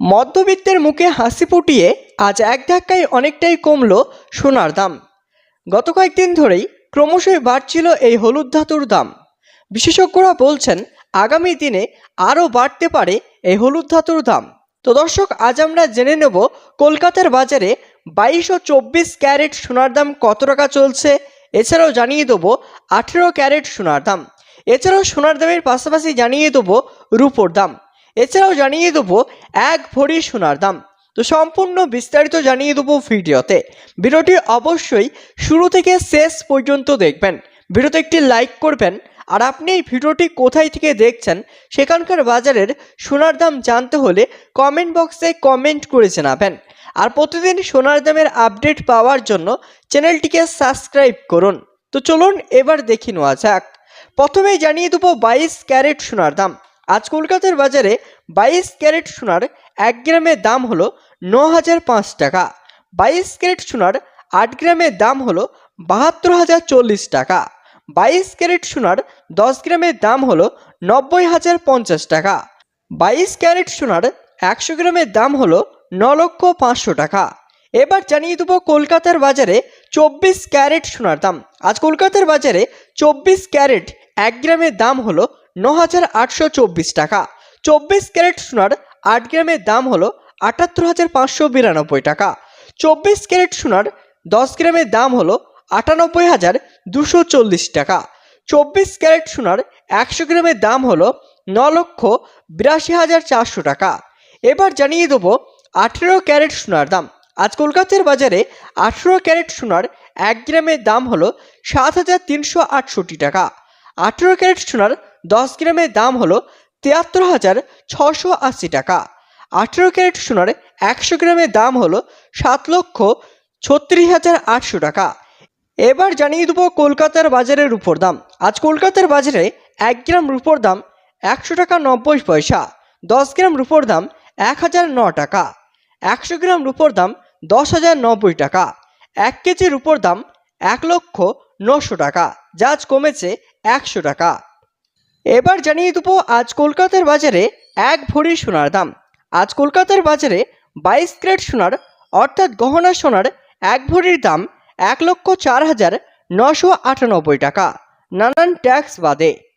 মধ্যবিত্তের মুখে হাসি ফুটিয়ে আজ এক ধাক্কায় অনেকটাই কমল সোনার দাম। গত কয়েকদিন ধরেই ক্রমশই বাড়ছিল এই হলুদ ধাতুর দাম। বিশেষজ্ঞরা বলছেন, আগামী দিনে আরও বাড়তে পারে এই হলুদ ধাতুর দাম। তো দর্শক, আজ আমরা জেনে নেব কলকাতার বাজারে বাইশ ও চব্বিশ ক্যারেট সোনার দাম কত টাকা চলছে। এছাড়াও জানিয়ে দেবো, আঠেরো ক্যারেট সোনার দাম। এছাড়াও সোনার দামের পাশাপাশি জানিয়ে দেবো রূপোর দাম। এছাড়াও জানিয়ে দেবো এক ভরি সোনার দাম। তো সম্পূর্ণ বিস্তারিত জানিয়ে দেবো ভিডিওতে। ভিডিওটি অবশ্যই শুরু থেকে শেষ পর্যন্ত দেখবেন। ভিডিওতে একটি লাইক করবেন। আর আপনি এই ভিডিওটি কোথায় থেকে দেখছেন সেখানকার বাজারের সোনার দাম জানতে হলে কমেন্ট বক্সে কমেন্ট করে জানাবেন। আর প্রতিদিন সোনার দামের আপডেট পাওয়ার জন্য চ্যানেলটিকে সাবস্ক্রাইব করুন। তো চলুন এবার দেখে নেওয়া যাক। প্রথমেই জানিয়ে দেবো বাইশ ক্যারেট সোনার দাম। আজ কলকাতার বাজারে বাইশ ক্যারেট সোনার এক গ্রামের দাম হলো ন হাজার পাঁচ টাকা। বাইশ ক্যারেট সোনার আট গ্রামের দাম হলো বাহাত্তর হাজার চল্লিশ টাকা। বাইশ ক্যারেট সোনার দশ গ্রামের দাম হলো নব্বই হাজার পঞ্চাশ টাকা। বাইশ ক্যারেট সোনার একশো গ্রামের দাম হলো ন লক্ষ পাঁচশো টাকা। এবার জানিয়ে দেবো কলকাতার বাজারে চব্বিশ ক্যারেট সোনার দাম। আজ কলকাতার বাজারে চব্বিশ ক্যারেট এক গ্রামের দাম হলো ন হাজার আটশো চব্বিশ টাকা। চব্বিশ ক্যারেট সোনার আট গ্রামের দাম হলো আটাত্তর হাজার পাঁচশো বিরানব্বই টাকা। চব্বিশ ক্যারেট সোনার দশ গ্রামের দাম হলো আটানব্বই হাজার দুশো চল্লিশ টাকা। চব্বিশ ক্যারেট সোনার একশো গ্রামের দাম হলো ন লক্ষ বিরাশি হাজার চারশো টাকা। এবার জানিয়ে দেবো আঠেরো ক্যারেট সোনার দাম। আজ কলকাতার বাজারে আঠেরো ক্যারেট সোনার এক গ্রামের দাম হলো সাত হাজার তিনশো আটষট্টি টাকা। আঠেরো ক্যারেট সোনার দশ গ্রামের দাম হলো তিয়াত্তর হাজার ছশো আশি টাকা। আঠেরো ক্যারেট সোনার একশো গ্রামের দাম হলো সাত লক্ষ ছত্রিশ হাজার আটশো টাকা। এবার জানিয়ে দেবো কলকাতার বাজারের উপর দাম। আজ কলকাতার বাজারে এক গ্রাম রুপোর দাম একশো টাকা নব্বই পয়সা, দশ গ্রাম রুপোর দাম এক হাজার ন টাকা, একশো গ্রাম রুপোর দাম দশ হাজার নব্বই টাকা, এক কেজি রুপোর দাম এক লক্ষ নশো টাকা। যা আজ কমেছে একশো টাকা। এবার জানিয়ে দেবো, আজ কলকাতার বাজারে এক ভরি সোনার দাম। আজ কলকাতার বাজারে বাইশ ক্যারেট সোনার, অর্থাৎ গহনা সোনার এক ভরির দাম এক লক্ষ চার হাজার নশো আটানব্বই টাকা। নানান ট্যাক্স বাদে।